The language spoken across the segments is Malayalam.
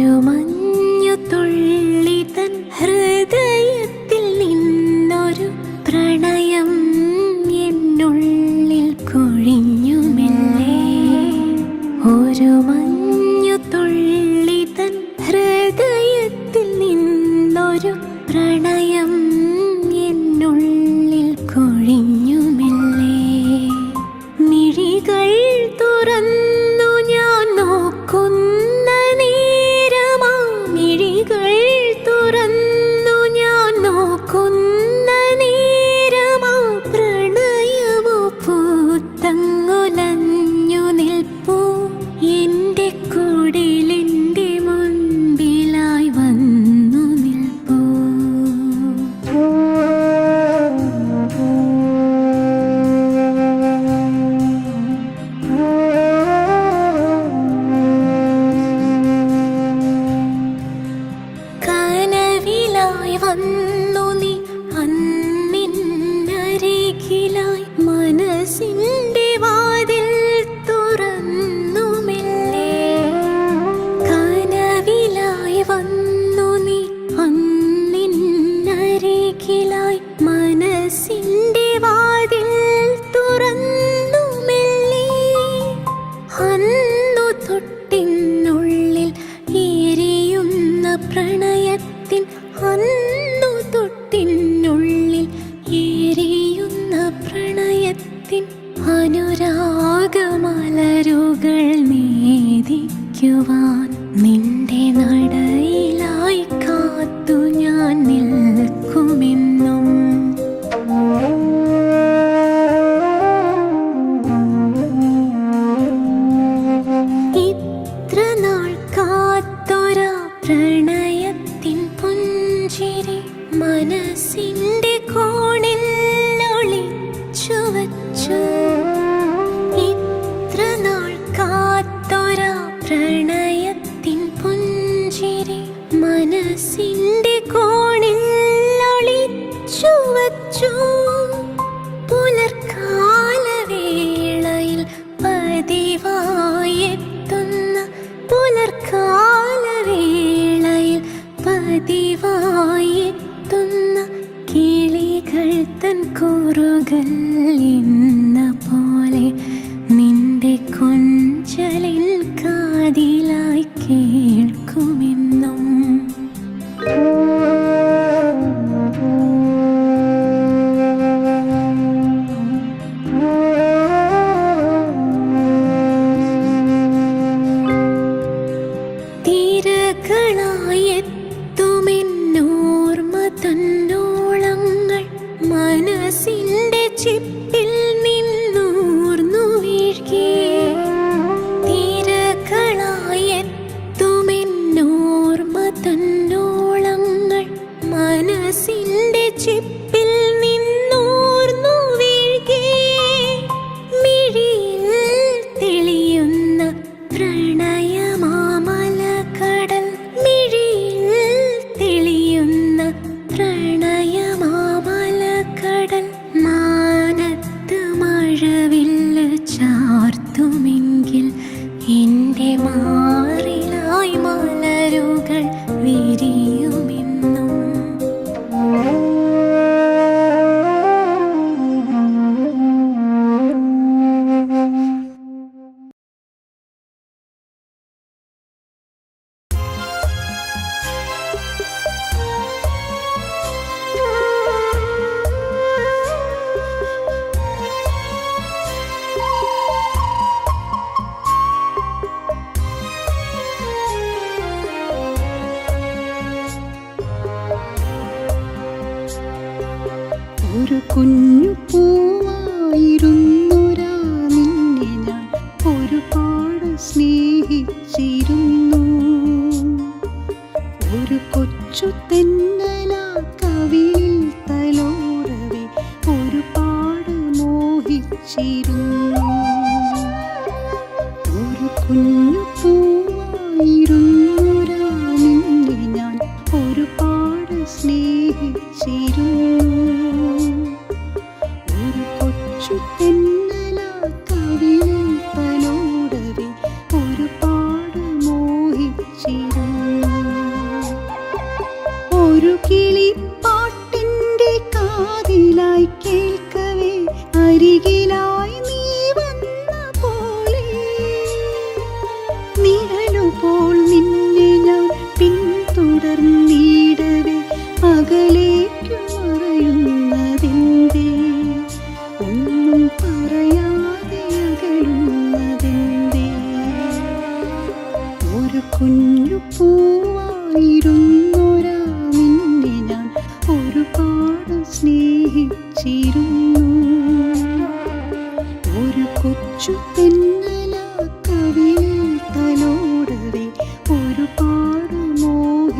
ഒരു പ്രണയത്തിൻ പുഞ്ചിരി മനസ്സിന്റെ ഒരു കുഞ്ഞു പൂവായിരുന്നൊരാ ഒരു കിളി പാട്ടിന്റെ കാതിലായി കേൾക്കവേ അരികിലാ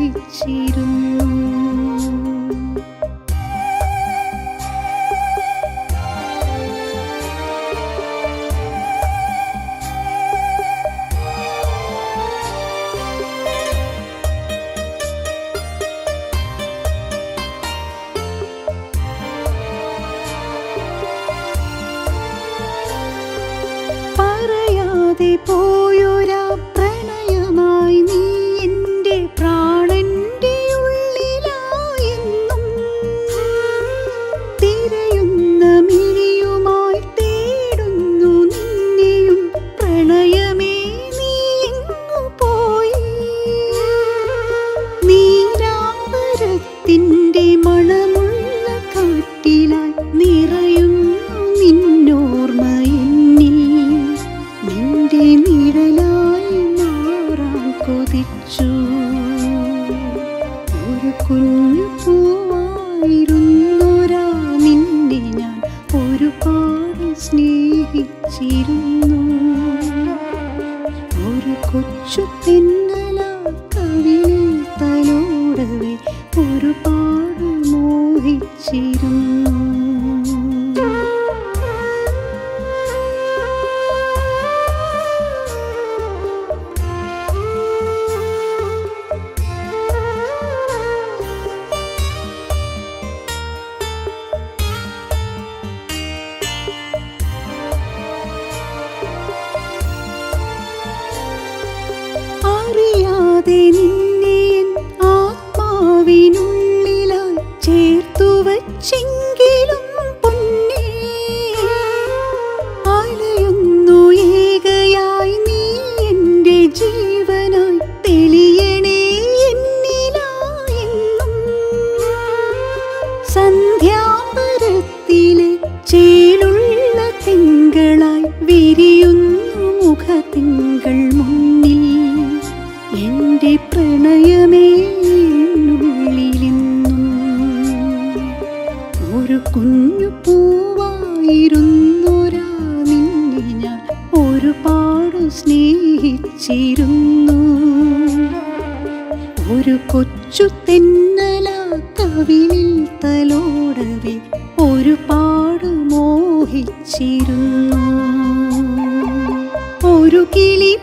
ലഭിച്ചിരുന്നു പ്രണയമേ ഉള്ളിലെന്നും. ഒരു കുഞ്ഞു പൂവായിരുന്നൊരാ നിന്നെ ഞാൻ ഒരുപാട് സ്നേഹിച്ചിരുന്നു. ഒരു കൊച്ചു തെന്നല കവിളിൽ തലോടവി ഒരുപാട് മോഹിച്ചിരുന്നു. ഒരു കിളി